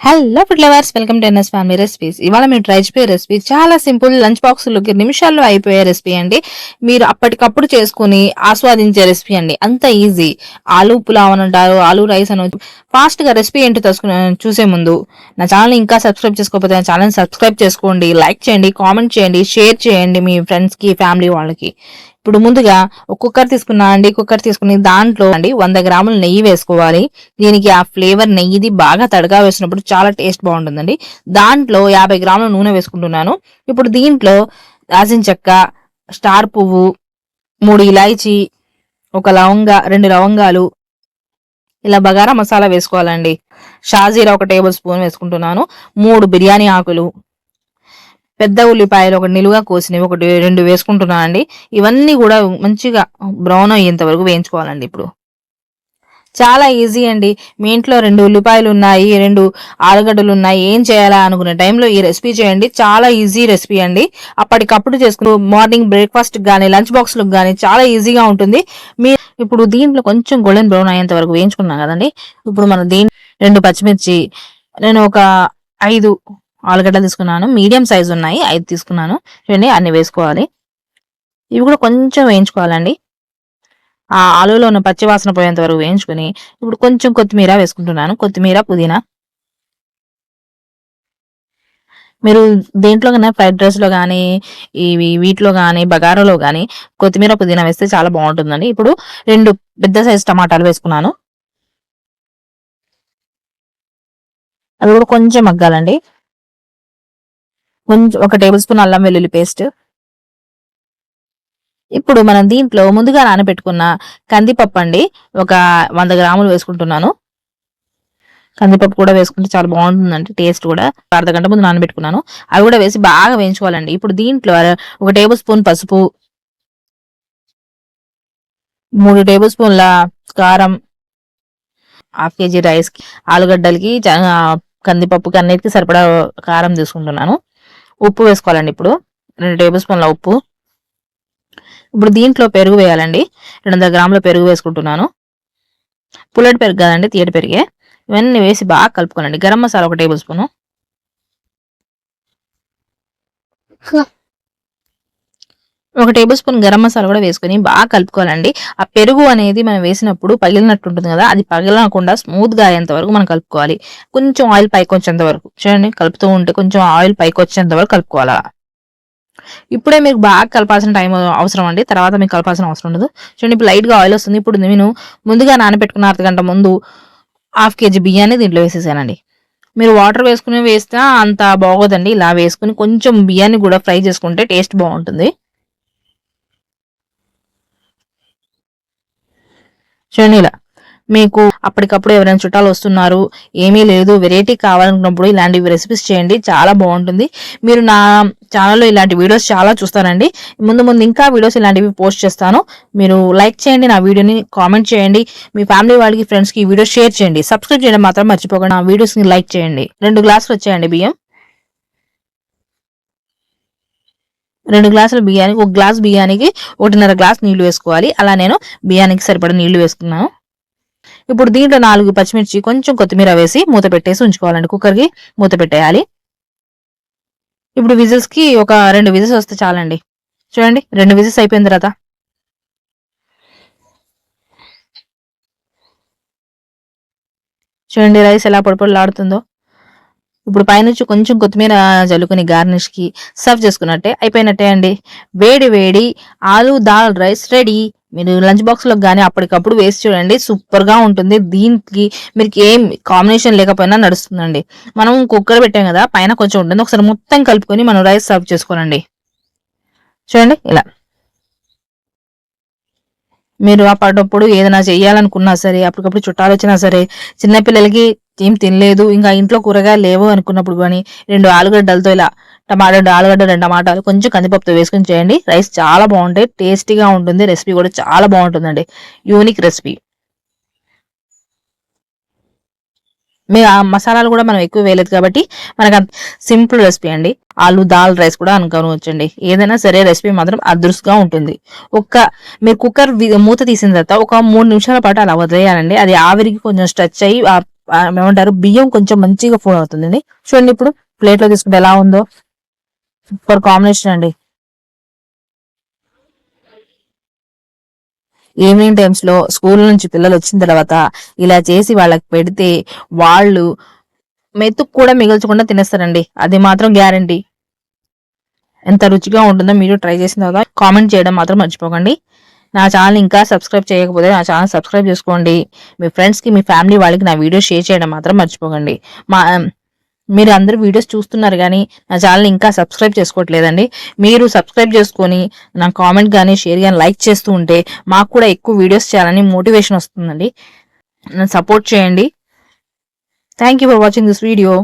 Hello food lovers welcome to NS family recipes ఇవాళ మీరు try చేయే రెసిపీ చాలా సింపుల్ లంచ్ బాక్స్లోకి నిమిషాల్లో అయిపోయే రెసిపీ అండి. మీరు అప్పటికప్పుడు చేసుకుని ఆస్వాదించే రెసిపీ అండి. అంత ఈజీ ఆలు పులావ్ అని అంటారు ఆలు రైస్ అని ఫాస్ట్గా రెసిపీ ఏంటో తెలుసుకుని చూసే ముందు నా ఛానల్ని ఇంకా సబ్స్క్రైబ్ చేసుకోకపోతే నా ఛానల్ని సబ్స్క్రైబ్ చేసుకోండి. లైక్ చేయండి కామెంట్ చేయండి షేర్ చేయండి మీ ఫ్రెండ్స్కి ఫ్యామిలీ వాళ్ళకి. ఇప్పుడు ముందుగా ఒక్కొక్కరు కుక్కర్ తీసుకున్నా అండి కుక్కర్ తీసుకుని దాంట్లో అండి వంద గ్రాములు నెయ్యి వేసుకోవాలి. దీనికి ఆ ఫ్లేవర్ నెయ్యిది బాగా తడగా వేసినప్పుడు చాలా టేస్ట్ బాగుంటుందండి. దాంట్లో యాభై గ్రాముల నూనె వేసుకుంటున్నాను. ఇప్పుడు దీంట్లో దాల్చిన చెక్క స్టార్ పువ్వు మూడు ఇలాయచి ఒక లవంగ రెండు లవంగాలు ఇలా బగారా మసాలా వేసుకోవాలండి. షాజీరా ఒక టేబుల్ స్పూన్ వేసుకుంటున్నాను. మూడు బిర్యానీ ఆకులు పెద్ద ఉల్లిపాయలు ఒకటి నిలువుగా కోసినవి ఒకటి రెండు వేసుకుంటున్నాను అండి. ఇవన్నీ కూడా మంచిగా బ్రౌన్ అయ్యేంత వరకు వేయించుకోవాలండి ఇప్పుడు. చాలా ఈజీ అండి. మీ ఇంట్లో రెండు ఉల్లిపాయలు ఉన్నాయి రెండు ఆలుగడ్డలు ఉన్నాయి ఏం చేయాలా అనుకునే టైంలో ఈ రెసిపీ చేయండి. చాలా ఈజీ రెసిపీ అండి. అప్పటికప్పుడు చేసుకుని మార్నింగ్ బ్రేక్ఫాస్ట్ కానీ లంచ్ బాక్స్లకు కానీ చాలా ఈజీగా ఉంటుంది. మీ ఇప్పుడు దీంట్లో కొంచెం గోల్డెన్ బ్రౌన్ అయ్యేంత వరకు వేయించుకున్నాం కదండి. ఇప్పుడు మనం దీని రెండు పచ్చిమిర్చి నేను ఒక ఐదు ఆలుగడ్డలు తీసుకున్నాను. మీడియం సైజ్ ఉన్నాయి. ఐదు తీసుకున్నాను. చూడండి అన్ని వేసుకోవాలి. ఇవి కూడా కొంచెం వేయించుకోవాలండి. ఆ ఆలులో ఉన్న పచ్చివాసన పోయేంత వరకు వేయించుకుని ఇప్పుడు కొంచెం కొత్తిమీర వేసుకుంటున్నాను. కొత్తిమీర పుదీనా. మీరు దేంట్లో కన్నా ఫ్రైడ్ రైస్లో కానీ ఇవి వీటిలో కానీ బగారాలో కానీ కొత్తిమీర పుదీనా వేస్తే చాలా బాగుంటుందండి. ఇప్పుడు రెండు పెద్ద సైజు టమాటాలు వేసుకున్నాను. అవి కూడా కొంచెం మగ్గాలండి. కొంచెం ఒక టేబుల్ స్పూన్ అల్లం వెల్లుల్లి పేస్ట్. ఇప్పుడు మనం దీంట్లో ముందుగా నానబెట్టుకున్న కందిపప్పు అండి ఒక వంద గ్రాములు వేసుకుంటున్నాను. కందిపప్పు కూడా వేసుకుంటే చాలా బాగుంటుందండి టేస్ట్ కూడా. అర్ధ గంట ముందు నానబెట్టుకున్నాను. అవి కూడా వేసి బాగా వేయించుకోవాలండి. ఇప్పుడు దీంట్లో ఒక టేబుల్ స్పూన్ పసుపు మూడు టేబుల్ స్పూన్ల కారం హాఫ్ కేజీ రైస్కి ఆలుగడ్డలకి కందిపప్పుకి అన్నిటికీ సరిపడా కారం తీసుకుంటున్నాను. ఉప్పు వేసుకోవాలండి ఇప్పుడు. రెండు టేబుల్ స్పూన్ల ఉప్పు. ఇప్పుడు దీంట్లో పెరుగు వేయాలండి. రెండు వందల గ్రాముల పెరుగు వేసుకుంటున్నాను. పుల్లటి పెరుగు కదండి తీయటి పెరిగే. ఇవన్నీ వేసి బాగా కలుపుకోవాలండి గరం మసాలా ఒక టేబుల్ స్పూను. ఒక టేబుల్ స్పూన్ గరం మసాలా కూడా వేసుకొని బాగా కలుపుకోవాలండి. ఆ పెరుగు అనేది మనం వేసినప్పుడు పగిలినట్టు ఉంటుంది కదా అది పగిలకుండా స్మూత్గా అయ్యేంత వరకు మనం కలుపుకోవాలి. కొంచెం ఆయిల్ పైకి వచ్చేంత వరకు. చూడండి కలుపుతూ ఉంటే కొంచెం ఆయిల్ పైకి వచ్చేంత వరకు కలుపుకోవాలా ఇప్పుడే మీకు బాగా కలపాల్సిన టైం అవసరం అండి. తర్వాత మీకు కలపాల్సిన అవసరం ఉండదు. చూడండి ఇప్పుడు లైట్గా ఆయిల్ వస్తుంది. ఇప్పుడు నేను ముందుగా నానబెట్టుకున్న అర్ధగంట ముందు హాఫ్ కేజీ బియ్యాన్ని దీంట్లో వేసేసానండి. మీరు వాటర్ వేసుకుని వేస్తే అంత బాగోదండి. ఇలా వేసుకుని కొంచెం బియ్యాన్ని కూడా ఫ్రై చేసుకుంటే టేస్ట్ బాగుంటుంది. చూడండి మీకు అప్పటికప్పుడు ఎవరైనా చుట్టాలు వస్తున్నారు ఏమీ లేదు వెరైటీ కావాలనుకున్నప్పుడు ఇలాంటివి రెసిపీస్ చేయండి చాలా బాగుంటుంది. మీరు నా ఛానల్లో ఇలాంటి వీడియోస్ చాలా చూస్తానండి. ముందు ముందు ఇంకా వీడియోస్ ఇలాంటివి పోస్ట్ చేస్తాను. మీరు లైక్ చేయండి నా వీడియోని కామెంట్ చేయండి. మీ ఫ్యామిలీ వాళ్ళకి ఫ్రెండ్స్కి ఈ వీడియో షేర్ చేయండి. సబ్స్క్రైబ్ చేయడం మాత్రం మర్చిపోకండి. నా వీడియోస్ని లైక్ చేయండి. రెండు గ్లాసులు వచ్చాయండి బియ్యం. రెండు గ్లాసుల బియ్యానికి ఒక గ్లాస్ బియ్యానికి ఒకటిన్నర గ్లాస్ నీళ్ళు వేసుకోవాలి. అలా నేను బియ్యానికి సరిపడా నీళ్ళు వేసుకున్నాను. ఇప్పుడు దీంట్లో నాలుగు పచ్చిమిర్చి కొంచెం కొత్తిమీర వేసి మూత పెట్టేసి ఉంచుకోవాలండి. కుక్కర్కి మూత పెట్టేయాలి. ఇప్పుడు విజిల్స్కి ఒక రెండు విజిల్స్ వస్తే చాలండి. చూడండి రెండు విజిల్స్ అయిపోయిన తర్వాత. చూడండి రైస్ ఎలా పొడిపొడలాడుతుందో. ఇప్పుడు పైనుంచి కొంచెం కొత్తిమీర జల్లుకుని గార్నిష్కి సర్వ్ చేసుకున్నట్టే అయిపోయినట్టే అండి. వేడి వేడి ఆలు దాల్ రైస్ రెడీ. మీరు లంచ్ బాక్స్లో కానీ అప్పటికప్పుడు వేసి చూడండి సూపర్గా ఉంటుంది. దీనికి మీరు ఏం కాంబినేషన్ లేకపోయినా నడుస్తుందండి. మనం కుక్కర్ పెట్టాం కదా పైన కొంచెం ఉంటుంది. ఒకసారి మొత్తం కలుపుకొని మనం రైస్ సర్వ్ చేసుకోనండి చూడండి ఇలా. మీరు అప్పటికప్పుడు ఏదైనా చేయాలనుకున్నా సరే అప్పటికప్పుడు చుట్టాలు వచ్చినా సరే చిన్నపిల్లలకి ఏం తినలేదు ఇంకా ఇంట్లో కూరగాయలు లేవు అనుకున్నప్పుడు కానీ రెండు ఆలుగడ్డలతో ఇలా టమాటా రెండు ఆలుగడ్డ రెండు టమాటాలు కొంచెం కందిపప్పుతో వేసుకుని చేయండి. రైస్ చాలా బాగుంటాయి టేస్టీగా ఉంటుంది రెసిపీ కూడా చాలా బాగుంటుందండి. Unique recipe. మీ ఆ మసాలాలు కూడా మనం ఎక్కువ వేయలేదు కాబట్టి మనకు సింపుల్ రెసిపీ అండి. ఆలు దాల్ రైస్ కూడా అనుకోవచ్చండి. ఏదైనా సరే రెసిపీ మాత్రం అదృష్టంగా ఉంటుంది. ఒక్క మీరు కుక్కర్ మూత తీసిన తర్వాత ఒక మూడు నిమిషాల పాటు అలా వదిలేయాలండి. అది ఆవిరికి కొంచెం స్ట్రెచ్ అయ్యి ఆ, ఏమంటారు బియ్యం కొంచెం మంచిగా ఫోన్ అవుతుందండి. చూడండి ఇప్పుడు ప్లేట్లో తీసుకుంటే ఎలా ఉందో. సూపర్ కాంబినేషన్ అండి. ఈవినింగ్ టైమ్స్లో స్కూల్ నుంచి పిల్లలు వచ్చిన తర్వాత ఇలా చేసి వాళ్ళకి పెడితే వాళ్ళు మెతుకు కూడా మిగల్చకుండా తినేస్తారండి. అది మాత్రం గ్యారంటీ. ఎంత రుచిగా ఉంటుందో మీరు ట్రై చేసిన తర్వాత కామెంట్ చేయడం మాత్రం మర్చిపోకండి. నా ఛానల్ ఇంకా సబ్స్క్రైబ్ చేయకపోతే నా ఛానల్ సబ్స్క్రైబ్ చేసుకోండి. మీ ఫ్రెండ్స్కి మీ ఫ్యామిలీ వాళ్ళకి నా వీడియో షేర్ చేయడం మాత్రం మర్చిపోకండి. మా మీరు అందరూ వీడియోస్ చూస్తున్నారు కానీ నా ఛానల్ ఇంకా సబ్స్క్రైబ్ చేసుకోవట్లేదండి. మీరు సబ్స్క్రైబ్ చేసుకొని నా కామెంట్ కానీ షేర్ కానీ లైక్ చేస్తూ ఉంటే మాకు కూడా ఎక్కువ వీడియోస్ చేయాలని మోటివేషన్ వస్తుందండి. నన్ను సపోర్ట్ చేయండి. Thank you for watching this video